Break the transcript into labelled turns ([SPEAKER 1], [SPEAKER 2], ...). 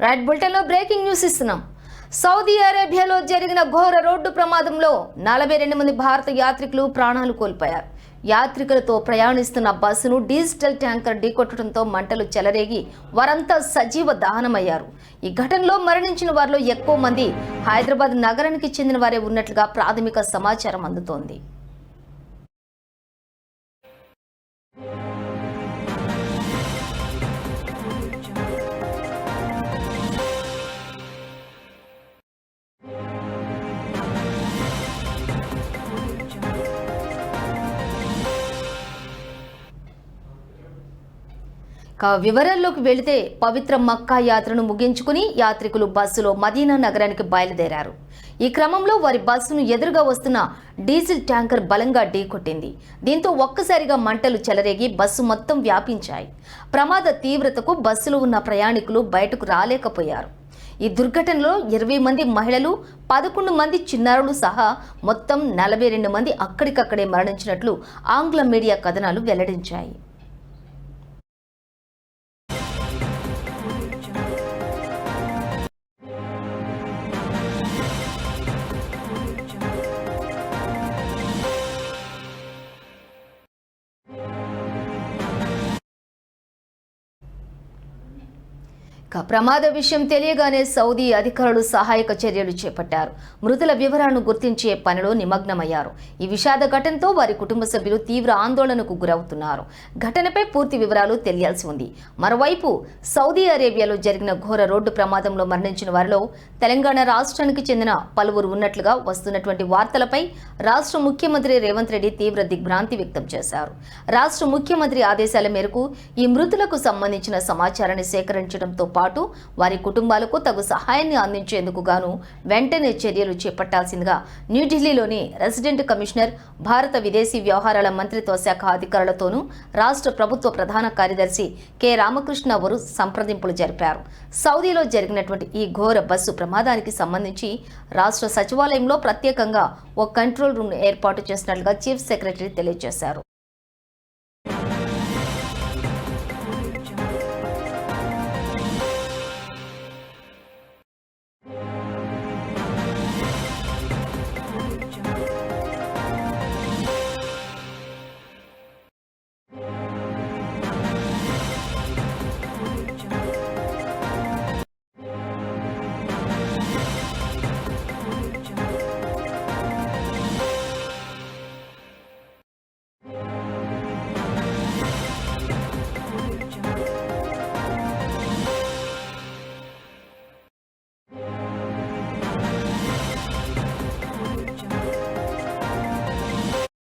[SPEAKER 1] Right బులెటిన్లో breaking news ఇస్తున్నాం. Saudi అరేబియాలో జరిగిన ఘోర రోడ్డు ప్రమాదంలో నలభై రెండు మంది భారత యాత్రికులు ప్రాణాలు కోల్పోయారు. యాత్రికులతో ప్రయాణిస్తున్న బస్సును డిజిటల్ ట్యాంకర్ ఢీకొట్టడంతో మంటలు చెలరేగి వారంతా సజీవ దహనమయ్యారు. ఈ ఘటనలో మరణించిన వారిలో ఎక్కువ మంది హైదరాబాద్ నగరానికి చెందిన వారే ఉన్నట్లుగా ప్రాథమిక సమాచారం అందుతోంది. వివరాల్లోకి వెళితే పవిత్ర మక్కా యాత్రను ముగించుకుని యాత్రికులు బస్సులో మదీనా నగరానికి బయలుదేరారు. ఈ క్రమంలో వారి బస్సును ఎదురుగా వస్తున్న డీజిల్ ట్యాంకర్ బలంగా ఢీకొట్టింది. దీంతో ఒక్కసారిగా మంటలు చెలరేగి బస్సు మొత్తం వ్యాపించాయి. ప్రమాద తీవ్రతకు బస్సులో ఉన్న ప్రయాణికులు బయటకు రాలేకపోయారు. ఈ దుర్ఘటనలో ఇరవై మంది మహిళలు పదకొండు మంది చిన్నారులు సహా మొత్తం నలభై రెండు మంది అక్కడికక్కడే మరణించినట్లు ఆంగ్ల మీడియా కథనాలు వెల్లడించాయి. ప్రమాద విషయం తెలియగానే సౌదీ అధికారులు సహాయక చర్యలు చేపట్టారు. మృతుల వివరాలను గుర్తించే పనిలో నిమగ్నమయ్యారు. ఈ విషాద ఘటనతో వారి కుటుంబ సభ్యులు తీవ్ర ఆందోళనకు గురవుతున్నారు. ఘటనపై పూర్తి వివరాలు తెలియాల్సి ఉంది. మరోవైపు సౌదీ అరేబియాలో జరిగిన ఘోర రోడ్డు ప్రమాదంలో మరణించిన వారిలో తెలంగాణ రాష్ట్రానికి చెందిన పలువురు ఉన్నట్లుగా వస్తున్నటువంటి వార్తలపై రాష్ట్ర ముఖ్యమంత్రి రేవంత్ రెడ్డి తీవ్ర దిగ్భ్రాంతి వ్యక్తం చేశారు. రాష్ట్ర ముఖ్యమంత్రి ఆదేశాల మేరకు ఈ మృతులకు సంబంధించిన సమాచారాన్ని సేకరించడంతో పాటు వారి కుటుంబాలకు తగు సహాయాన్ని అందించేందుకు గాను వెంటనే చర్యలు చేపట్టాల్సిందిగా న్యూఢిల్లీలోని రెసిడెంట్ కమిషనర్ భారత విదేశీ వ్యవహారాల మంత్రిత్వ శాఖ అధికారులతోనూ రాష్ట్ర ప్రభుత్వ ప్రధాన కార్యదర్శి కె. రామకృష్ణ వరు సంప్రదింపులు జరిపారు. సౌదీలో జరిగినటువంటి ఈ ఘోర బస్సు ప్రమాదానికి సంబంధించి రాష్ట్ర సచివాలయంలో ప్రత్యేకంగా ఓ కంట్రోల్ రూమ్ ఏర్పాటు చేసినట్లుగా చీఫ్ సెక్రటరీ తెలియజేశారు.